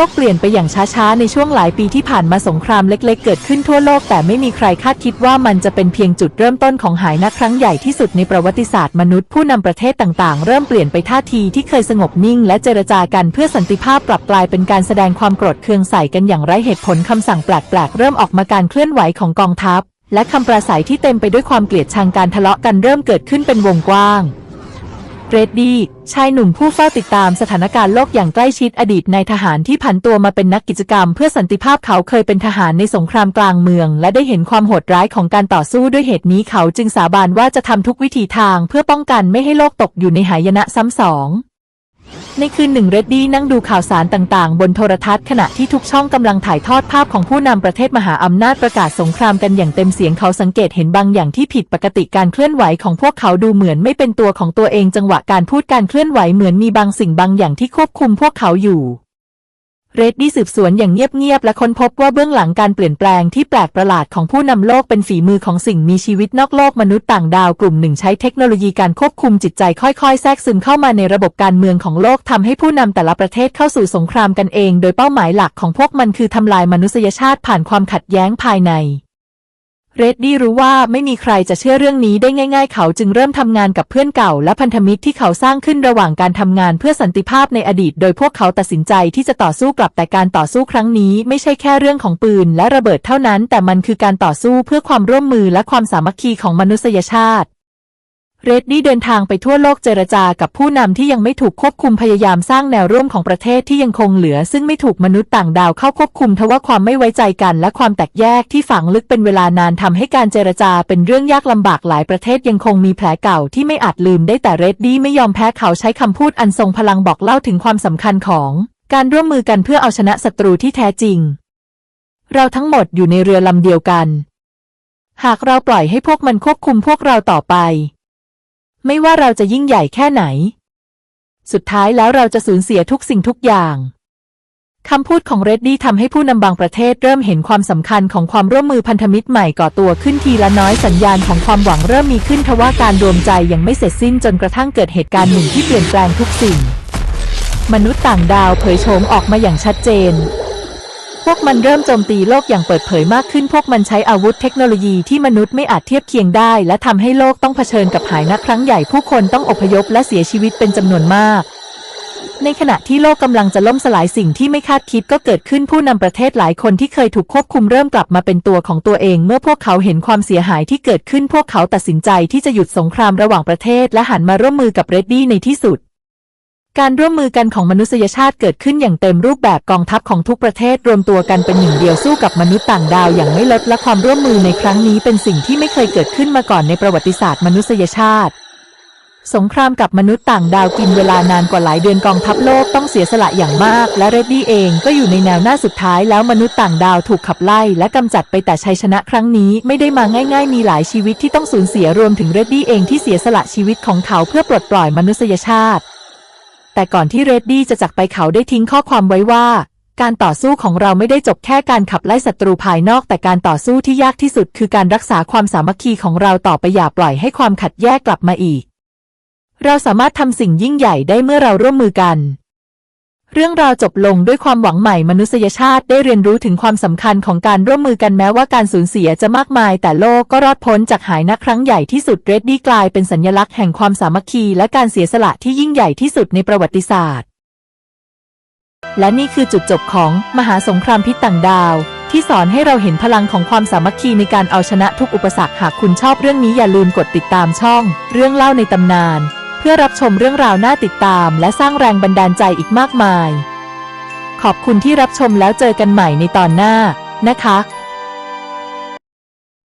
ลกเปลี่ยนไปอย่างช้าๆ ในช่วงหลายปีที่ผ่านมาสงครามเล็กๆ เกิดขึ้นทั่วโลก แต่ไม่มีใครคาดคิดว่ามันจะเป็นเพียงจุดเริ่มต้นของหายนะครั้งใหญ่ที่สุดในประวัติศาสตร์มนุษย์ผู้นำประเทศต่างๆ เริ่มเปลี่ยนไปท่าทีที่เคยสงบนิ่ง และเจรจากันเพื่อสันติภาพกลับกลายเป็นการแสดงความโกรธเคืองใส่กันอย่างไร้เหตุผลคำสั่งแปลกๆ เริ่มออกมาการเคลื่อนไหวของกองทัพ และคำปราศัยที่เต็มไปด้วยความเกลียดชังการทะเลาะกันเริ่มเกิดขึ้นเป็นวงกว้าง เรดดี้ชายหนุ่มผู้เฝ้าติดตามสถานการณ์โลกอย่างใกล้ชิดอดีตนายทหารที่ผันตัวมาเป็นนักกิจกรรม เพื่อสันติภาพเขาเคยเป็นทหารในสงครามกลางเมือง และได้เห็นความโหดร้ายของการต่อสู้ด้วยเหตุนี้เขาจึงสาบานว่าจะทำทุกวิถีทางเพื่อป้องกันไม่ให้โลกตกอยู่ในหายนะซ้ำสอง ในคืนหนึ่งเรดดี้นั่งดูข่าวสารต่างๆ บนโทรทัศน์ขณะที่ทุกช่องกำลังถ่ายทอดภาพของผู้นำประเทศมหาอำนาจประกาศสงครามกันอย่างเต็มเสียงเขาสังเกตเห็นบางอย่างที่ผิดปกติการเคลื่อนไหวของพวกเขาดูเหมือนไม่เป็นตัวของตัวเองจังหวะการพูดการเคลื่อนไหวเหมือนมีบางสิ่งบางอย่างที่ควบคุมพวกเขาอยู่ เรดดี้สืบสวนอย่างเงียบๆ และค้นพบว่าเบื้องหลังการเปลี่ยนแปลงที่แปลกประหลาดของผู้นำโลกเป็นฝีมือของสิ่งมีชีวิตนอกโลกมนุษย์ต่างดาวกลุ่มหนึ่งใช้เทคโนโลยีการควบคุมจิตใจค่อยๆ แทรกซึมเข้ามาในระบบการเมืองของโลกทำให้ผู้นำแต่ละประเทศเข้าสู่สงครามกันเอง โดยเป้าหมายหลักของพวกมันคือทำลายมนุษยชาติผ่านความขัดแย้งภายใน เรดดี้รู้ว่าไม่มีใครจะเชื่อเรื่องนี้ได้ง่าย ๆ เขาจึงเริ่มทำงานกับเพื่อนเก่าและพันธมิตรที่เขาสร้างขึ้นระหว่างการทำงานเพื่อสันติภาพในอดีต โดยพวกเขาตัดสินใจที่จะต่อสู้กลับแต่การต่อสู้ครั้งนี้ไม่ใช่แค่เรื่องของปืนและระเบิดเท่านั้น แต่มันคือการต่อสู้เพื่อความร่วมมือและความสามัคคีของมนุษยชาติ เรดดี้เดินทางไปทั่วโลกเจรจากับผู้นำที่ยังไม่ถูกควบคุมพยายามสร้างแนวร่วมของประเทศที่ยังคงเหลือ ซึ่งไม่ถูกมนุษย์ต่างดาวเข้าควบคุมทว่าความไม่ไว้ใจกัน และความแตกแยกที่ฝังลึกเป็นเวลานานทำให้การเจรจาเป็นเรื่องยากลำบากหลายประเทศยังคงมีแผลเก่าที่ไม่อาจลืมได้แต่เรดดี้ไม่ยอมแพ้เขาใช้คำพูดอันทรงพลังบอกเล่าถึงความสำคัญของ การร่วมมือกันเพื่อเอาชนะศัตรูที่แท้จริง เราทั้งหมดอยู่ในเรือลำเดียวกัน หากเราปล่อยให้พวกมันควบคุมพวกเราต่อไป ไม่ว่าเราจะยิ่งใหญ่แค่ไหน สุดท้ายแล้วเราจะสูญเสียทุกสิ่งทุกอย่างคำพูดของเรดดี้ทำให้ผู้นำบางประเทศเริ่มเห็นความสำคัญของความร่วมมือพันธมิตรใหม่ก่อตัวขึ้นทีละน้อยสัญญาณของความหวังเริ่มมีขึ้นทว่าการรวมใจยังไม่เสร็จสิ้นจนกระทั่งเกิดเหตุการณ์หนึ่งที่เปลี่ยนแปลงทุกสิ่ง มนุษย์ต่างดาวเผยโฉมออกมาอย่างชัดเจน วกมันเริ่มโจมตีโลกอย่างเปิดเผยมากขึ้น พวกมันใช้อาวุธเทคโนโลยีที่มนุษย์ไม่อาจเทียบเคียงได้ และทำให้โลกต้องเผชิญกับหายนะครั้งใหญ่ผู้คนต้องอพยพและเสียชีวิตเป็นจำนวนมาก ในขณะที่โลกกำลังจะล่มสลายสิ่งที่ไม่คาดคิดก็เกิดขึ้นผู้นำประเทศหลายคนที่เคยถูกควบคุมเริ่มกลับมาเป็นตัวของตัวเอง เมื่อพวกเขาเห็นความเสียหายที่เกิดขึ้นพวกเขาตัดสินใจที่จะหยุดสงครามระหว่างประเทศ และหันมาร่วมมือกับเรดดี้ในที่สุด การร่วมมือกันของมนุษยชาติเกิดขึ้นอย่างเต็มรูปแบบกองทัพของทุกประเทศรวมตัวกันเป็นหนึ่งเดียวสู้กับมนุษย์ต่างดาวอย่างไม่ลดและความร่วมมือในครั้งนี้เป็นสิ่งที่ไม่เคยเกิดขึ้นมาก่อนในประวัติศาสตร์มนุษยชาติ สงครามกับมนุษย์ต่างดาวกินเวลานานกว่าหลายเดือนกองทัพโลกต้องเสียสละอย่างมาก และเรดดี้เองก็อยู่ในแนวหน้าสุดท้ายแล้วมนุษย์ต่างดาวถูกขับไล่และกำจัดไปแต่ชัยชนะครั้งนี้ไม่ได้มาง่าย ๆ มีหลายชีวิตที่ต้องสูญเสียรวมถึงเรดดี้เองที่เสียสละชีวิตของเขาเพื่อปลดปล่อยมนุษยชาติ แต่ก่อนที่เรดดี้จะจากไปเขาได้ทิ้งข้อความไว้ว่า การต่อสู้ของเราไม่ได้จบแค่การขับไล่ศัตรูภายนอก แต่การต่อสู้ที่ยากที่สุดคือการรักษาความสามัคคีของเราต่อไปอย่าปล่อยให้ความขัดแย้งกลับมาอีก เราสามารถทำสิ่งยิ่งใหญ่ได้เมื่อเราร่วมมือกัน เรื่องราวจบลงด้วยความหวังใหม่มนุษยชาติได้เรียนรู้ถึงความสำคัญของการร่วมมือกันแม้ว่าการสูญเสียจะมากมาย แต่โลกก็รอดพ้นจากหายนะครั้งใหญ่ที่สุดเรดดี้กลายเป็นสัญลักษณ์แห่งความสามัคคีและการเสียสละที่ยิ่งใหญ่ที่สุดในประวัติศาสตร์ และนี่คือจุดจบของมหาสงครามพิษต่างดาว ที่สอนให้เราเห็นพลังของความสามัคคีในการเอาชนะทุกอุปสรรคหากคุณชอบเรื่องนี้อย่าลืมกดติดตามช่อง เรื่องเล่าในตำนาน เพื่อรับชมเรื่องราวน่าติดตาม และสร้างแรงบันดาลใจอีกมากมาย ขอบคุณที่รับชมแล้วเจอกันใหม่ในตอนหน้านะคะ